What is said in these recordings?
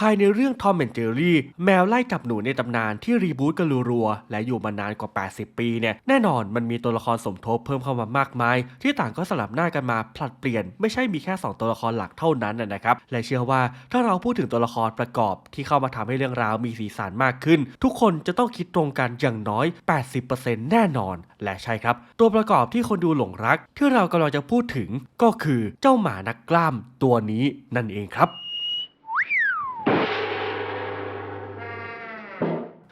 ภายในเรื่องทอมแอนเจอรี่แมวไล่จับหนูในตำนานที่รีบูตกันรัวๆและอยู่มานานกว่า 80 ปีเนี่ยแน่นอนมันมีตัวละครสมทบเพิ่มเข้ามามากมาย ที่ต่างก็สลับหน้ากันมาผลัดเปลี่ยน ไม่ใช่มีแค่ 2 ตัวละครหลักเท่านั้นนะนะครับและเชื่อว่าถ้าเราพูดถึงตัวละครประกอบ ที่เข้ามาทำให้เรื่องราวมีสีสันมากขึ้น ทุกคนจะต้องคิดตรงกันอย่างน้อย 80%แน่นอน และใช่ครับ ตัวประกอบที่คนดูหลงรัก ที่เรากำลังจะพูดถึงก็คือเจ้าหมานักกล้ามตัวนี้นั่นเองครับ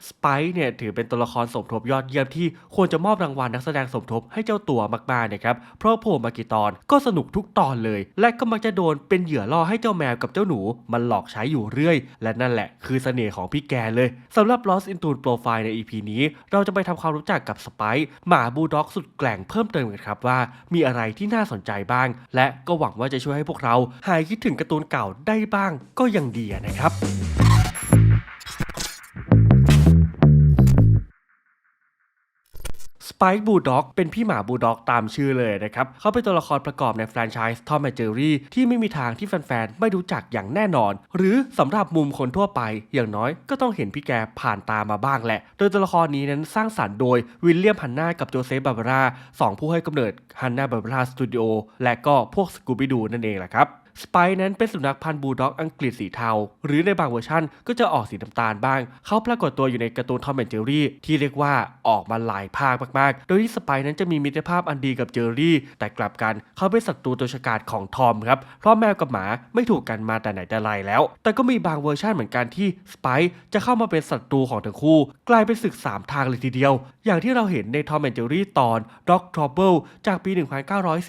สไปซ์เนี่ยถือเป็นตัวละครสมทบยอดเยี่ยมที่ควรจะมอบรางวัลนักแสดงสมทบให้เจ้าตัวมากๆนะครับเพราะโผล่มากี่ตอนก็สนุกทุกตอนเลย และก็มักจะโดนเป็นเหยื่อล่อให้เจ้าแมวกับเจ้าหนู มันหลอกใช้อยู่เรื่อย และนั่นแหละคือเสน่ห์ของพี่แกเลยสำหรับ Lost in Tune Profile ใน EP นี้ เราจะไปทำความรู้จักกับสไปซ์หมาบูลด็อกสุดแกร่งเพิ่มเติมกันครับว่า มีอะไรที่น่าสนใจบ้าง และก็หวังว่าจะช่วยให้พวกเรา หายคิดถึงการ์ตูนเก่าได้บ้างก็ยังดีนะครับ ไปค์บูด็อกเป็นพี่หมาบูลด็อกตามชื่อเลยนะครับเขาเป็นตัวละครประกอบในแฟรนไชส์ทอมแอนเจอรี่ที่ไม่มีทางที่แฟนๆ ไม่รู้จักอย่างแน่นอน หรือสำหรับมุมคนทั่วไป อย่างน้อยก็ต้องเห็นพี่แกผ่านตามาบ้างแหละ โดยตัวละครนี้นั้นสร้างสรรค์โดยวิลเลียมฮันนากับโจเซฟบาบาร่าสองผู้ให้กำเนิดฮันนาบาบาร่าสตูดิโอและก็พวกสกูบิดูนั่นเองแหละครับ สไปนั้นเป็นสุนัขพันธุ์บูลด็อกอังกฤษสีเทา หรือในบางเวอร์ชั่นก็จะออกสีน้ำตาลบ้าง เขาปรากฏตัวอยู่ในการ์ตูนทอมแอนเจอรี่ที่เรียกว่าออกมาหลายภาคมากๆ โดยที่สไปนั้นจะมีมิตรภาพอันดีกับเจอรี่ แต่กลับกันเขาเป็นศัตรูตัวฉกาจของทอมครับ เพราะแมวกับหมาไม่ถูกกันมาแต่ไหนแต่ไรแล้ว แต่ก็มีบางเวอร์ชันเหมือนกันที่สไปจะเข้ามาเป็นศัตรูของทั้งคู่ กลายเป็นศึกสามทางเลยทีเดียว อย่างที่เราเห็นในทอมแอนเจอรี่ตอน Dog Trouble จากปี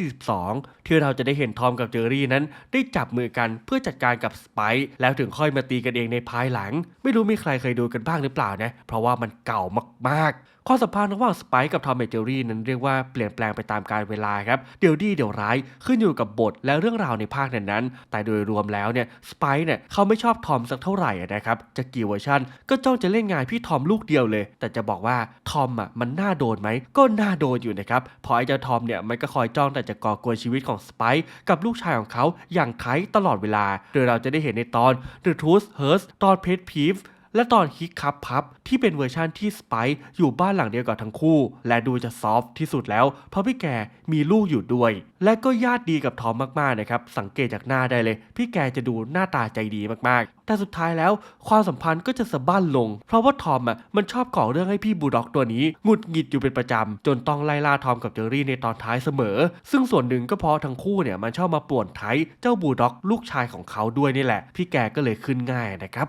1942 ที่เราจะได้เห็นทอมกับเจอรี่นั้น ได้จับมือกันเพื่อจัดการกับสไปซ์แล้วถึงค่อยมาตีกันเองในภายหลัง ไม่รู้มีใครเคยดูกันบ้างหรือเปล่านะ เพราะว่ามันเก่ามากๆ ความสัมพันธ์ระหว่างสไปซ์กับทอมแอนเจอรี่นั้นเรียกว่าเปลี่ยนแปลงไปตามกาลเวลาครับ เดี๋ยวดีเดี๋ยวร้ายขึ้นอยู่กับบทและเรื่องราวในภาคนั้นๆ แต่โดยรวมแล้วเนี่ยสไปซ์เนี่ยเขาไม่ชอบทอมสักเท่าไหร่นะครับ จะกี่เวอร์ชันก็จ้องจะเล่นงานพี่ทอมลูกเดียวเลย แต่จะบอกว่าทอมอะมันน่าโดนไหมก็น่าโดนอยู่นะครับเพราะไอ้เจ้าทอมเนี่ยมันก็คอยจ้องแต่จะก่อกวนชีวิตของสไปค์กับลูกชายของเขาอย่างไคตลอดเวลา โดยเราจะได้เห็นในตอน The Truth Hurts ตอนเพจพีฟ และตอนฮิกคับพับที่เป็นเวอร์ชั่นที่สไปซ์อยู่บ้านหลังเดียวกับทั้งคู่ และดูจะซอฟที่สุดแล้ว เพราะพี่แกมีลูกอยู่ด้วย และก็ญาติดีกับทอมมากๆนะครับ สังเกตจากหน้าได้เลย พี่แกจะดูหน้าตาใจดีมากๆ แต่สุดท้ายแล้วความสัมพันธ์ก็จะสะบั้นลง เพราะว่าทอมอะมันชอบก่อเรื่องให้พี่บูด็อกตัวนี้หงุดหงิดอยู่เป็นประจำจนต้องไล่ล่าทอมกับเจอรี่ในตอนท้ายเสมอ ซึ่งส่วนหนึ่งก็เพราะทั้งคู่เนี่ยมันชอบมาป่วนไทยเจ้าบูด็อกลูกชายของเขาด้วยนี่แหละ พี่แกก็เลยขึ้นง่ายนะครับ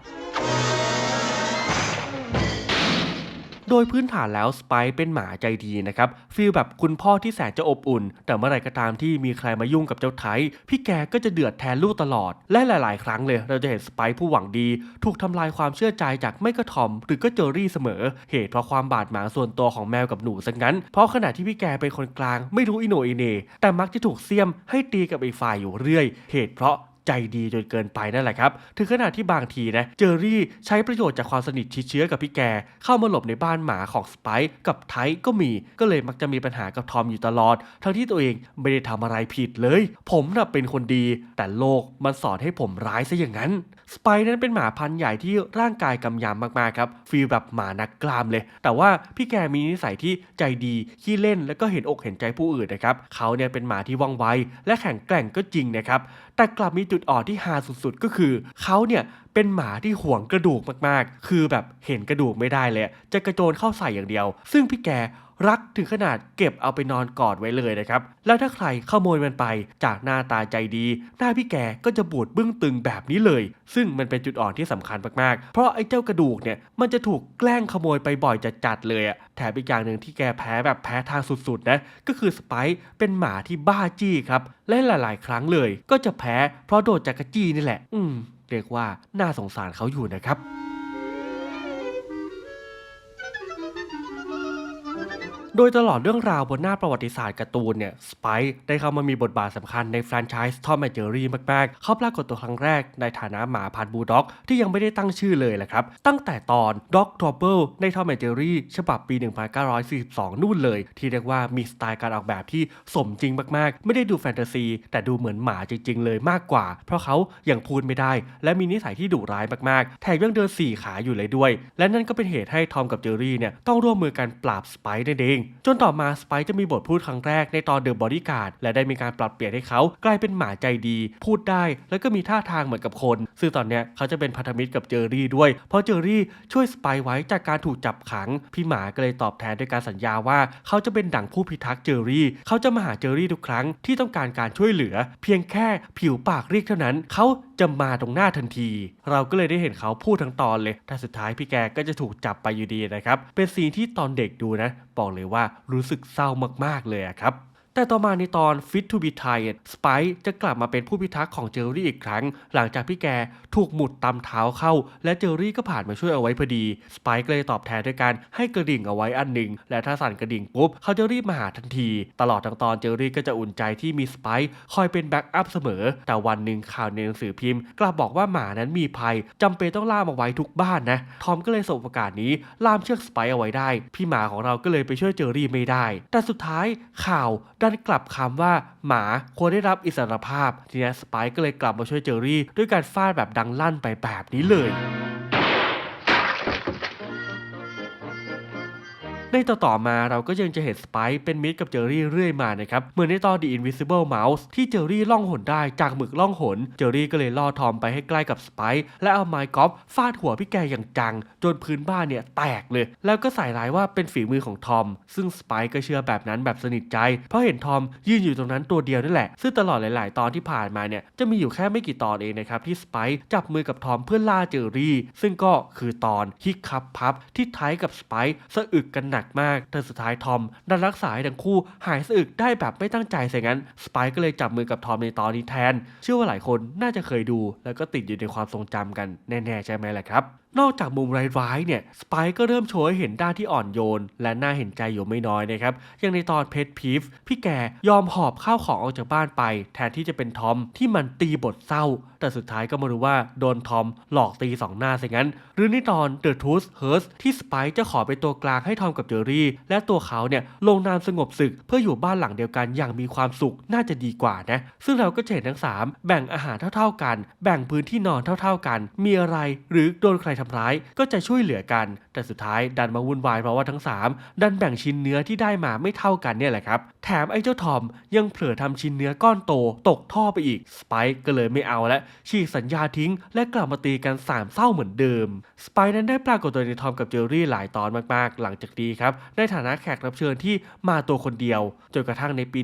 โดยพื้นฐานแล้วสไปเป็นหมาใจดีนะครับฟีลแบบคุณพ่อที่แสนจะอบอุ่น แต่เมื่อไรก็ตามที่มีใครมายุ่งกับเจ้าไทพี่แกก็จะเดือดแทนลูกตลอด และหลาย ๆ ครั้งเลย เราจะเห็นสไปผู้หวังดี ถูกทำลายความเชื่อใจจากไม่ก็ทอม หรือก็เจอรี่เสมอ เหตุเพราะความบาดหมางส่วนตัวของแมวกับหนูซะงั้น เพราะขณะที่พี่แกเป็นคนกลางไม่รู้อิโนอิเนแต่มักจะถูกเสียมให้ตีกับอีกฝ่ายอยู่เรื่อย เหตุเพราะ ใจดีจนเกินไปนั่นแหละครับ ถึงขนาดที่บางทีนะเจอรี่ใช้ประโยชน์จากความสนิทชิดเชื้อกับพี่แก เข้ามาหลบในบ้านหมาของสไปซ์กับไทก็มี ก็เลยมักจะมีปัญหากับทอมอยู่ตลอด ทั้งที่ตัวเองไม่ได้ทำอะไรผิดเลย ผมน่ะเป็นคนดี แต่โลกมันสอนให้ผมร้ายซะอย่างนั้น สไปซ์นั้นเป็นหมาพันธุ์ใหญ่ที่ร่างกายกำยำมากๆครับฟีลแบบหมานักกล้ามเลย แต่ว่าพี่แกมีนิสัยที่ใจดีขี้เล่นแล้วก็เห็นอกเห็นใจผู้อื่นนะครับเขาเนี่ยเป็นหมาที่ว่องไวและแข็งแกร่งก็จริงนะครับ แต่กลับมีจุดอ่อนที่ฮาสุดๆ ก็คือเขาเนี่ยเป็นหมาที่ห่วงกระดูกมากๆ คือแบบเห็นกระดูกไม่ได้เลย จะกระโจนเข้าใส่อย่างเดียว ซึ่งพี่แกรักถึงขนาดเก็บเอาไปนอนกอดไว้เลยนะครับ แล้วถ้าใครขโมยมันไปจากหน้าตาใจดี หน้าพี่แกก็จะบูดบึ้งตึงแบบนี้เลย ซึ่งมันเป็นจุดอ่อนที่สำคัญมากๆ เพราะไอ้เจ้ากระดูกเนี่ยมันจะถูกแกล้งขโมยไปบ่อยจัดๆเลยอะ แถมอีกอย่างหนึ่งที่แกแพ้แบบแพ้ทางสุดๆนะก็คือสไปซ์เป็นหมาที่บ้าจี้ครับและหลาย ๆ ครั้งเลย ก็จะแพ้เพราะโดนจักรจี้นี่แหละ อืมเรียกว่าน่าสงสารเขาอยู่นะครับ โดยตลอดเรื่องราวบนหน้าประวัติศาสตร์การ์ตูนเนี่ยสไปซ์ได้เข้ามามีบทบาทสำคัญในแฟรนไชส์ทอมแอนเจอรี่มากๆ เขาปรากฏตัวครั้งแรกในฐานะหมาพันธุ์บูลด็อก ที่ยังไม่ได้ตั้งชื่อเลยแหละครับ ตั้งแต่ตอนด็อกทรอเบิลในทอมแอนเจอรี่ฉบับปี 1942 นู่นเลย ที่เรียกว่ามีสไตล์การออกแบบที่สมจริงมากๆ ไม่ได้ดูแฟนตาซี แต่ดูเหมือนหมาจริง ๆ เลยมากกว่า เพราะเขายังพูดไม่ได้ และมีนิสัยที่ดุร้ายมากๆ แถมยังเดินสี่ขาอยู่เลยด้วย และนั่นก็เป็นเหตุให้ทอมกับเจอรี่เนี่ยต้องร่วมมือกันปราบสไปซ์นั่นเองจนต่อมาสไปจะมีบทพูดครั้งแรกในตอนเดอะบอดี้การ์ดและได้มีการปรับเปลี่ยนให้เขากลายเป็นหมาใจดี พูดได้ แล้วก็มีท่าทางเหมือนกับคน ซึ่งตอนเนี้ยเขาจะเป็นพันธมิตรกับเจอรี่ด้วย เพราะเจอรี่ช่วยสไปไว้จากการถูกจับขัง พี่หมาก็เลยตอบแทนด้วยการสัญญาว่า เขาจะเป็นดั่งผู้พิทักษ์เจอรี่ เขาจะมาหาเจอรี่ทุกครั้งที่ต้องการการช่วยเหลือ เพียงแค่ผิวปากเรียกเท่านั้น เขา จะมาตรงหน้าทันที เราก็เลยได้เห็นเขาพูดทั้งตอนเลย แต่สุดท้ายพี่แกก็จะถูกจับไปอยู่ดีนะครับ เป็นซีนที่ตอนเด็กดูนะ บอกเลยว่ารู้สึกเศร้ามากๆเลยครับ แต่ต่อมาในตอน Fit to be Tired สไปซ์จะกลับมาเป็นผู้พิทักษ์ของเจอรี่อีกครั้ง หลังจากพี่แกถูกหมุดตำเท้าเข้า และเจอรี่ก็ผ่านมาช่วยเอาไว้พอดี สไปซ์ก็เลยตอบแทนด้วยการให้กระดิ่งเอาไว้อันหนึ่ง และถ้าสั่นกระดิ่งปุ๊บ เขาจะรีบมาหาทันที ตลอดทั้งตอนเจอรี่ก็จะอุ่นใจที่มีสไปซ์คอยเป็นแบ็กอัพเสมอ แต่วันหนึ่งข่าวในหนังสือพิมพ์ กลับบอกว่าหมานั้นมีภัยจำเป็นต้องล่ามเอาไว้ทุกบ้านนะทอมก็เลยสบโอกาสนี้ล่ามเชือกสไปซ์เอาไว้ได้ พี่หมาของเราก็เลยไปช่วยเจอรี่ไม่ได้ แต่สุดท้ายข่าวดันกลับคำว่าหมาควรได้รับอิสรภาพ ทีนี้สไปซ์ก็เลยกลับมาช่วยเจอรี่ ด้วยการฟาดแบบดังลั่นไปแบบนี้เลย ในต่อต่อมาเราก็ยังจะเห็นสไปซ์เป็นมิตรกับเจอรี่เรื่อยมานะครับ เหมือนในตอน The Invisible Mouse ที่เจอรี่ล่องหนได้จากหมึกล่องหน เจอรี่ก็เลยล่อทอมไปให้ใกล้กับสไปซ์และเอาไม้กอล์ฟฟาดหัวพี่แกอย่างจัง จนพื้นบ้านเนี่ยแตกเลย แล้วก็ใส่ร้ายว่าเป็นฝีมือของทอม ซึ่งสไปซ์ก็เชื่อแบบนั้นแบบสนิทใจ เพราะเห็นทอมยืนอยู่ตรงนั้นตัวเดียวนั่นแหละ ซึ่งตลอดหลาย ๆ ตอนที่ผ่านมาเนี่ยจะมีอยู่แค่ไม่กี่ตอนเองนะครับที่สไปซ์จับมือกับทอมเพื่อล่าเจอรี่ ซึ่งก็คือตอนฮิกคับพับที่ไทยกับสไปซ์สะอึกกันหนักมากแต่สุดท้ายทอมดันรักษาให้ทั้งคู่หายสะอึกได้แบบไม่ตั้งใจเสียงั้นสไปซ์ก็เลยจับมือกับทอมในตอนนี้แทน เชื่อว่าหลายคนน่าจะเคยดู แล้วก็ติดอยู่ในความทรงจำกันแน่ๆใช่ไหมล่ะครับ นอกจากมุมร้ายๆเนี่ยสไปซ์ก็เริ่มโชว์ให้เห็นด้านที่อ่อนโยน และน่าเห็นใจอยู่ไม่น้อยนะครับอย่างในตอนเพชรพีฟพี่แกยอมหอบข้าวของออกจากบ้านไป แทนที่จะเป็นทอมที่มันตีบทเศร้า แต่สุดท้ายก็มารู้ว่าโดนทอมหลอกตีสองหน้าซะงั้น หรือในตอน The Truth Hurts ที่สไปซ์จะขอเป็นตัวกลางให้ทอมกับเจอรี่ และตัวเขาเนี่ยลงนามสงบศึกเพื่ออยู่บ้านหลังเดียวกันอย่างมีความสุขน่าจะดีกว่านะซึ่งเราก็เห็นทั้งสามแบ่งอาหารเท่า ๆกัน แบ่งพื้นที่นอนเท่า ๆกัน มีอะไรหรือโดนใครทำร้ายก็จะช่วยเหลือกัน แต่สุดท้ายดันมาวุ่นวายเพราะว่าทั้ง 3 ดันแบ่งชิ้นเนื้อที่ได้มาไม่เท่ากันเนี่ยแหละครับ แถมไอ้เจ้าทอมยังเผลอทำชิ้นเนื้อก้อนโตตกท่อไปอีก สไปค์ก็เลยไม่เอาและฉีกสัญญาทิ้ง และกลับมาตีกันสามเศร้าเหมือนเดิม สไปค์นั้นได้ปรากฏตัวในทอมกับเจอรี่หลายตอนมากๆ หลังจากนี้ครับในฐานะแขกรับเชิญที่มาตัวคนเดียว จนกระทั่งในปี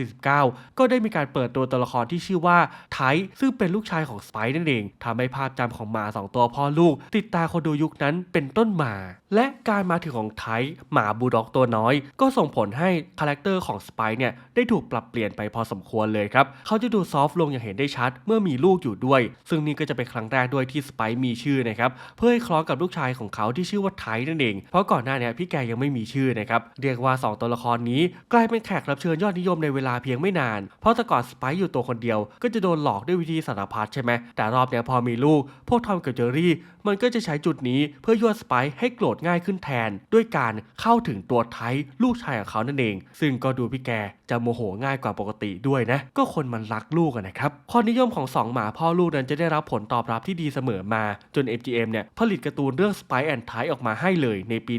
1949 ก็ได้มีการเปิดตัวตัวละครที่ชื่อว่าไทซึ่งเป็นลูกชายของสไปค์นั่นเองทำให้ภาพจำของหมาสองตัวพ่อลูก ติดตาคนดูยุคนั้นเป็นต้นมา และการมาถึงของไทหมาบูลด็อกตัวน้อย ก็ส่งผลให้คาแรคเตอร์ของสไปค์เนี่ยได้ถูกปรับเปลี่ยนไปพอสมควรเลยครับ เขาจะดูซอฟต์ลงอย่างเห็นได้ชัด เมื่อมีลูกอยู่ด้วย ซึ่งนี่ก็จะเป็นครั้งแรกด้วยที่สไปค์มีชื่อนะครับ เพื่อให้คล้องกับลูกชายของเขาที่ชื่อว่าไทนั่นเอง เพราะก่อนหน้าเนี้พี่แกยังไม่มีชื่อนะครับ เรียกว่า 2 ตัวละครนี้กลายเป็นแขกรับเชิญยอดนิยมในเวลาเพียงไม่นาน เพราะแต่ก่อนสไปค์อยู่ตัวคนเดียว ก็จะโดนหลอกด้วยวิธีสารพัดใช่ไหม แต่รอบนี้พอมีลูก พวกทอมกับเจอรี่ มันก็จะใช้จุดนี้เพื่อยั่วสไปซ์ให้โกรธง่ายขึ้นแทน ด้วยการเข้าถึงตัวไทลูกชายของเขานั่นเอง ซึ่งก็ดูพี่แกจะโมโหง่ายกว่าปกติด้วยนะ ก็คนมันรักลูกนะครับความนิยมของสองหมาพ่อลูกนั้นจะได้รับผลตอบรับที่ดีเสมอมาจน MGM เนี่ยผลิตการ์ตูนเรื่อง Spy and Ty ออกมาให้เลยในปี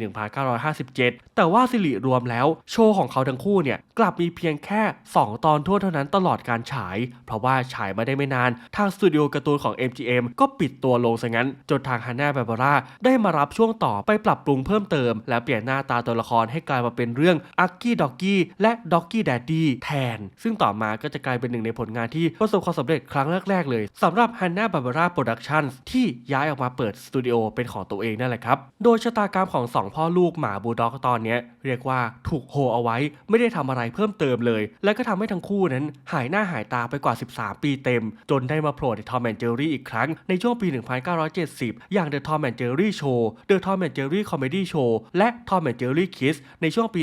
1957 แต่ว่าสิริรวมแล้วโชว์ของเขาทั้งคู่เนี่ยกลับมีเพียงแค่ 2 ตอนทั่วเท่านั้นตลอดการฉาย เพราะว่าฉายมาได้ไม่นาน ทางสตูดิโอการ์ตูนของ MGM ก็ปิดตัวลงซะงั้น จนทางฮาน่า b บบาร่าได้มารับช่วงต่อไปปรับปรุงเพิ่มเติม และเปลี่ยนหน้าตาตัวละครให้กลายมาเป็นเรื่องอักกี้ด็อกกี้และด็อกกี้แดดดี้แทน ซึ่งต่อมาก็จะกลายเป็นหนึ่งในผลงานที่ประสบความสำเร็จครั้งแรก ๆ เลยสำหรับ Hanna Barbera Productions ที่ย้ายออกมาเปิดสตูดิโอเป็นของตัวเองนั่นแหละครับ โดยชะตากรรมของสองพ่อลูกหมาบูลด็อกตอนนี้เรียกว่าถูกโฮเอาไว้ ไม่ได้ทำอะไรเพิ่มเติมเลย และก็ทำให้ทั้งคู่นั้นหายหน้าหายตาไปกว่า 13 ปีเต็ม จนได้มาโผล่ในทอมแอนเจอรี่อีกครั้งในช่วงปี 1970 อย่าง The Tom and Jerry Show The Tom and Jerry Comedy Show และ Tom and Jerry Kids ในช่วงปี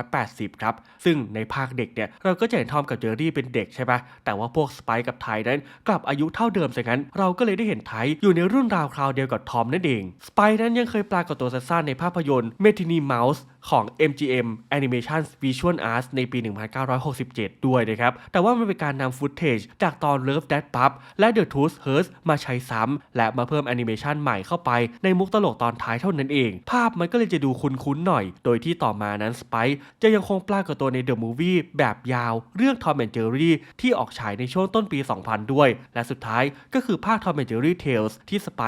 1980 ครับซึ่งในภาคเด็กเนี่ยเราก็จะเห็นทอมกับเจอรี่เป็นเด็กใช่ปะแต่ว่าพวกสไปกับไทนั้นกลับอายุเท่าเดิมซะงั้น เราก็เลยได้เห็นไทอยู่ในรุ่นราวคราวเดียวกับทอมนั่นเองสไปนั้นยังเคยปรากฏตัวสั้นๆในภาพยนตร์เมทินีเมาส์ของ MGM Animation Visual Arts ในปี 1967 ด้วยนะครับ แต่ว่ามันเป็นการนำฟุตเทจจากตอน Love That Pup และ The Tooth Hurts มาใช้ซ้ำ และมาเพิ่มแอนิเมชันใหม่เข้าไปในมุกตลกตอนท้ายเท่านั้นเอง ภาพมันก็เลยจะดูคุ้นๆหน่อย โดยที่ต่อมานั้นสไปจะยังคงปรากฏตัวใน The Movie แบบยาว เรื่อง Tom and Jerry ที่ออกฉายในช่วงต้นปี 2000 ด้วย และสุดท้ายก็คือภาค Tom and Jerry Tales ที่สไป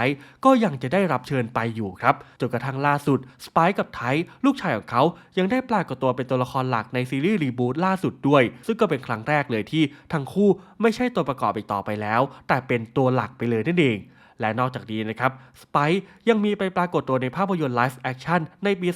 ก็ยังจะได้รับเชิญไปอยู่ครับ จนกระทั่งล่าสุดสไปกับไทลูกชายของเขา ยังได้ปรากฏตัวเป็นตัวละครหลักในซีรีส์รีบูตล่าสุดด้วย ซึ่งก็เป็นครั้งแรกเลยที่ทั้งคู่ไม่ใช่ตัวประกอบอีกต่อไปแล้ว แต่เป็นตัวหลักไปเลยนั่นเองและนอกจากนี้นะครับสไปยังมีไปปรากฏตัวในภาพยนตร์ไลฟ์แอคชั่นในปี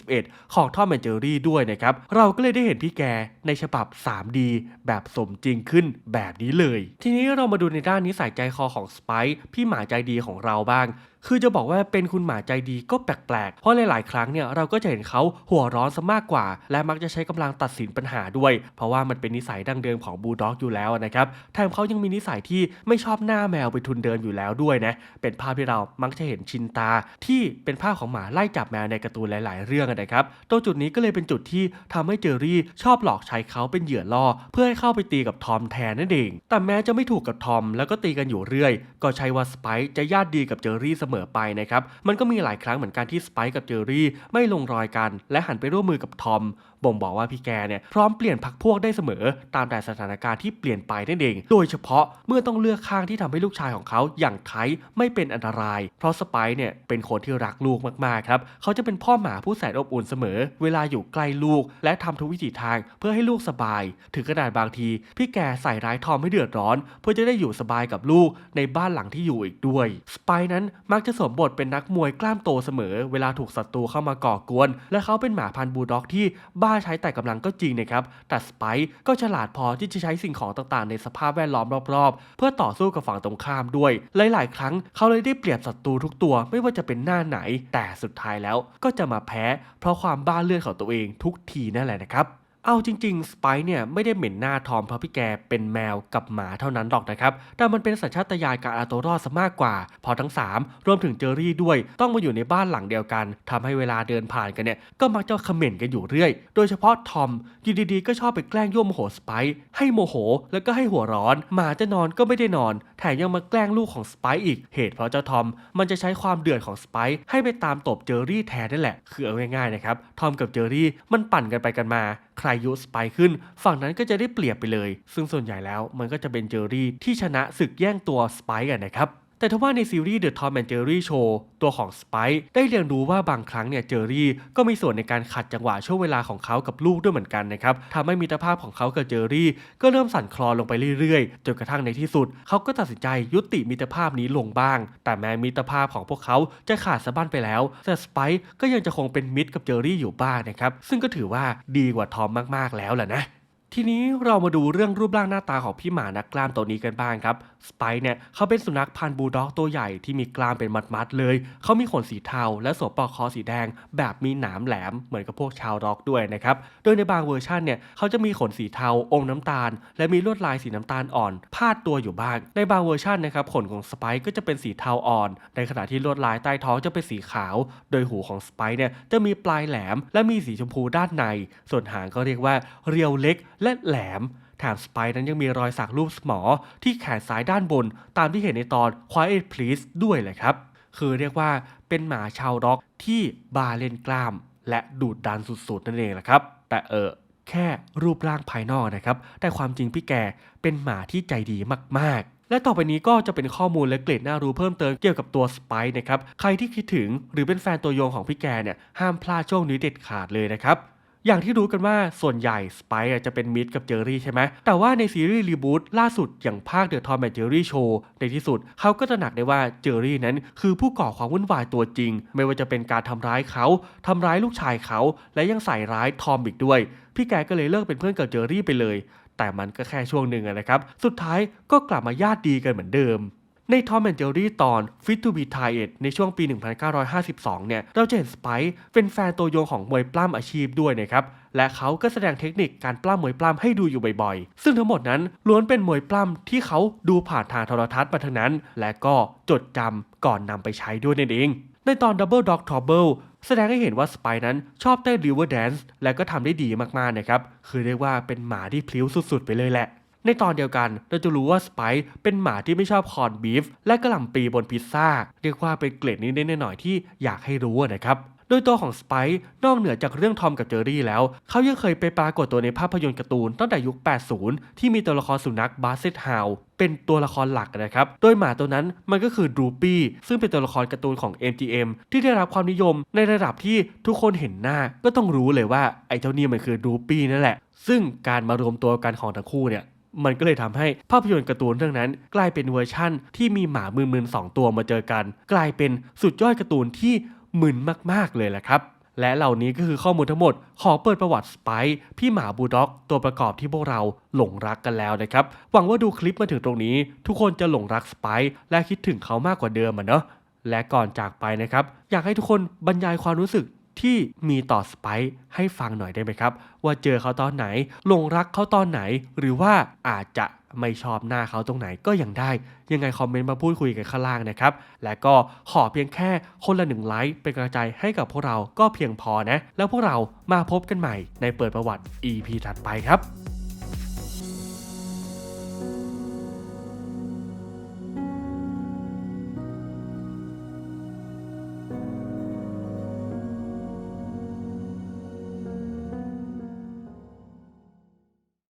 2021 ของ Tom and Jerry ด้วยนะครับ เราก็เลยได้เห็นพี่แกในฉบับ 3D แบบสมจริงขึ้นแบบนี้เลย ทีนี้เรามาดูในด้านนิสัยใจคอของสไปพี่หมาใจดีของเราบ้าง คือจะบอกว่าเป็นคุณหมาใจดีก็แปลกๆ เพราะหลายๆ ครั้งเนี่ยเราก็จะเห็นเขาหัวร้อนซะมากกว่า และมักจะใช้กำลังตัดสินปัญหาด้วย เพราะว่ามันเป็นนิสัยดั้งเดิมของบูลด็อกอยู่แล้วนะครับ แถมเขายังมีนิสัยที่ไม่ชอบหน้าแมวไปทุนเดินอยู่แล้วด้วยนะ เป็นภาพที่เรามักจะเห็นชินตา ที่เป็นภาพของหมาไล่จับแมวในการ์ตูนหลาย ๆ เรื่องนะครับ ตรงจุดนี้ก็เลยเป็นจุดที่ทำให้เจอรี่ชอบหลอกใช้เขาเป็นเหยื่อล่อ เพื่อให้เข้าไปตีกับทอมแทนนั่นเอง แต่แม้จะไม่ถูกกับทอมแล้วก็ตีกันอยู่เรื่อย ก็ใช่ว่าสไปจะญาติดีกับเจอรี่เสมอไปนะครับ มันก็มีหลายครั้งเหมือนกันที่สไปค์กับเจอรี่ไม่ลงรอยกัน และหันไปร่วมมือกับทอม บ่งบอกว่าพี่แกเนี่ยพร้อมเปลี่ยนพักพวกได้เสมอ ตามแต่สถานการณ์ที่เปลี่ยนไปนั่นเอง โดยเฉพาะเมื่อต้องเลือกข้างที่ทำให้ลูกชายของเขาอย่างไทไม่เป็นอันตราย เพราะสไปเนี่ยเป็นคนที่รักลูกมากๆครับเขาจะเป็นพ่อหมาผู้แสนอบอุ่นเสมอ เวลาอยู่ใกล้ลูก และทำทุกวิถีทางเพื่อให้ลูกสบาย ถึงขนาดบางที พี่แกใส่ร้ายทอมให้เดือดร้อน เพื่อจะได้อยู่สบายกับลูกในบ้านหลังที่อยู่อีกด้วย สไปนั้นมักจะสวมบทเป็นนักมวยกล้ามโตเสมอ เวลาถูกศัตรูเข้ามาก่อกวน และเขาเป็นหมาพันธุ์บูลด็อกที่บ้าาใช้แต่กำลังก็จริงนะครับแต่สไปซ์ก็ฉลาดพอที่จะใช้สิ่งของต่างๆ ในสภาพแวดล้อมรอบๆ เพื่อต่อสู้กับฝั่งตรงข้ามด้วย หลายๆ ครั้งเขาเลยได้เปรียบศัตรูทุกตัวไม่ว่าจะเป็นหน้าไหน แต่สุดท้ายแล้วก็จะมาแพ้ เพราะความบ้าเลือดของตัวเองทุกทีนั่นแหละนะครับ เอาจริงๆ สไปซ์เนี่ยไม่ได้เหม็นหน้าทอมเพราะพี่แกเป็นแมวกับหมาเท่านั้นหรอกนะครับ แต่มันเป็นสัญชาตญาณการเอาตัวรอดซะมากกว่า พอทั้ง 3 รวมถึงเจอรี่ด้วย ต้องมาอยู่ในบ้านหลังเดียวกันทำให้เวลาเดินผ่านกันเนี่ย ก็มักจะคอมเมนต์กันอยู่เรื่อย โดยเฉพาะทอมอยู่ดีๆ ก็ชอบไปแกล้งยั่วโมโหสไปซ์ให้โมโห แล้วก็ให้หัวร้อน หมาจะนอนก็ไม่ได้นอน แถมยังมาแกล้งลูกของสไปซ์อีก เหตุเพราะเจ้าทอมมันจะใช้ความเดือดของสไปซ์ให้ไปตามตบเจอรี่แทนนั่นแหละ คือเอาง่ายๆนะครับ ทอมกับเจอรี่มันปั่นกันไปกันมาใครยุสไปขึ้น ฝั่งนั้นก็จะได้เปรียบไปเลย ซึ่งส่วนใหญ่แล้วมันก็จะเป็นเจอรี่ที่ชนะศึกแย่งตัวสไปกันนะครับ แต่ทว่าในซีรีส์ The Tom and Jerry Show ตัวของสไปได้เรียนรู้ว่าบางครั้งเนี่ยเจอรี่ก็มีส่วนในการขัดจังหวะช่วงเวลาของเขากับลูกด้วยเหมือนกันนะครับทำให้มิตรภาพของเขากับเจอรี่ ก็เริ่มสั่นคลอนลงไปเรื่อยๆ จนกระทั่งในที่สุด เขาก็ตัดสินใจยุติมิตรภาพนี้ลงบ้าง แต่แม้มิตรภาพของพวกเขาจะขาดสะบั้นไปแล้ว แต่สไปก็ยังจะคงเป็นมิตรกับเจอรี่อยู่บ้างนะครับซึ่งก็ถือว่าดีกว่าทอมมากๆแล้วแหละนะ ทีนี้เรามาดูเรื่องรูปร่างหน้าตาของพี่หมานักกล้ามตัวนี้กันบ้างครับ สไปเนี่ยเขาเป็นสุนัขพันธุ์บูลด็อกตัวใหญ่ที่มีกล้ามเป็นมัดๆเลย เขามีขนสีเทา และสวมปลอกคอสีแดง แบบมีหนามแหลมเหมือนกับพวกชาวร็อกด้วยนะครับ โดยในบางเวอร์ชันเนี่ยเขาจะมีขนสีเทาอมน้ำตาล และมีลวดลายสีน้ำตาลอ่อน พาดตัวอยู่บ้าง ในบางเวอร์ชันนะครับขนของสไปก็จะเป็นสีเทาอ่อน ในขณะที่ลวดลายใต้ท้องจะเป็นสีขาว โดยหูของสไปเนี่ยจะมีปลายแหลม และมีสีชมพูด้านใน ส่วนหางก็เรียกว่าเรียวเล็กและแหลมแถมสไปนั้นยังมีรอยสักรูปหมอที่แขนซ้ายด้านบน ตามที่เห็นในตอน Quiet Please ด้วยเลยครับ คือเรียกว่าเป็นหมาชาวร็อกที่บาเล่นกล้าม และดูดดันสุดๆนั่นเองแหละครับ แต่เออแค่รูปร่างภายนอกนะครับ แต่ความจริงพี่แกเป็นหมาที่ใจดีมากๆ และต่อไปนี้ก็จะเป็นข้อมูลและเกร็ดน่ารู้เพิ่มเติมเกี่ยวกับตัวสไปนะครับ ใครที่คิดถึงหรือเป็นแฟนตัวยงของพี่แกเนี่ยห้ามพลาดช่วงนี้เด็ดขาดเลยนะครับ อย่างที่รู้กันว่าส่วนใหญ่สไปจะเป็นมิตรกับเจอรี่ใช่ไหมแต่ว่าในซีรีส์รีบูตล่าสุดอย่างภาคเดอะทอมแอนเจอรี่โชว์ในที่สุดเขาก็ตระหนักได้ว่าเจอรี่นั้น คือผู้ก่อความวุ่นวายตัวจริง ไม่ว่าจะเป็นการทำร้ายเขาทำร้ายลูกชายเขา และยังใส่ร้ายทอมอีกด้วย พี่แกก็เลยเลิกเป็นเพื่อนกับเจอรี่ไปเลย แต่มันก็แค่ช่วงหนึ่งนะครับสุดท้ายก็กลับมาญาติดีกันเหมือนเดิม ใน Tom and Jerry ตอน Fit to be Tired ในช่วงปี 1952 เนี่ย เราจะเห็นสไปซ์เป็นแฟนตัวยงของมวยปล้ำอาชีพด้วยนะครับ และเขาก็แสดงเทคนิคการปล้ำมวยปล้ำให้ดูอยู่บ่อยๆ ซึ่งทั้งหมดนั้นล้วนเป็นมวยปล้ำที่เขาดูผ่านทางโทรทัศน์มาทั้งนั้น และก็จดจำก่อนนำไปใช้ด้วยนั่นเอง ในตอน Double Dog Trouble แสดงให้เห็นว่าสไปนั้นชอบเต้น River Dance และก็ทำได้ดีมากๆนะครับ คือเรียกว่าเป็นหมาที่พลิ้วสุดๆ ไปเลยแหละ ในตอนเดียวกันเราจะรู้ว่าสไปซ์เป็นหมาที่ไม่ชอบคอนบีฟและกระหล่ำปีบนพิซซ่า เรียกว่าเป็นเกล็ดนิดๆหน่อยๆที่อยากให้รู้นะครับโดยตัวของสไปซ์นอกเหนือจากเรื่องทอมกับเจอรี่แล้ว เขายังเคยไปปรากฏตัวในภาพยนตร์การ์ตูนตั้งแต่ยุค 80 ที่มีตัวละครสุนัขบาสเซตฮาวเป็นตัวละครหลักนะครับ โดยหมาตัวนั้นมันก็คือดูปี้ซึ่งเป็นตัวละครการ์ตูนของ MGM ที่ได้รับความนิยมในระดับที่ทุกคนเห็นหน้า ก็ต้องรู้เลยว่าไอ้เจ้านี่มันคือดูปี้นั่นแหละ ซึ่งการมารวมตัวกันของทั้งคู่เนี่ย มันก็เลยทำให้ภาพยนตร์การ์ตูนเรื่องนั้น กลายเป็นเวอร์ชั่น ที่มีหมามืนๆสองตัวมาเจอกัน กลายเป็นสุดยอดการ์ตูนที่มึนมากๆเลยแหละครับ และเหล่านี้ก็คือข้อมูลทั้งหมด ของเปิดประวัติสไปซ์พี่หมาบูลด็อก ตัวประกอบที่พวกเราหลงรักกันแล้วนะครับหวังว่าดูคลิปมาถึงตรงนี้ ทุกคนจะหลงรักสไปซ์และคิดถึงเขามากกว่าเดิมอะเนาะและก่อนจากไปนะครับ อยากให้ทุกคนบรรยายความรู้สึก ที่มีต่อสไปค์ให้ฟังหน่อยได้ไหมครับ ว่าเจอเขาตอนไหนหลงรักเขาตอนไหน หรือว่าอาจจะไม่ชอบหน้าเขาตรงไหนก็ยังได้ ยังไงคอมเมนต์มาพูดคุยกันข้างล่างนะครับ และก็ขอเพียงแค่คนละหนึ่งไลค์เป็นกำลังใจให้กับพวกเราก็เพียงพอนะ แล้วพวกเรามาพบกันใหม่ในเปิดประวัติ EP ถัดไปครับ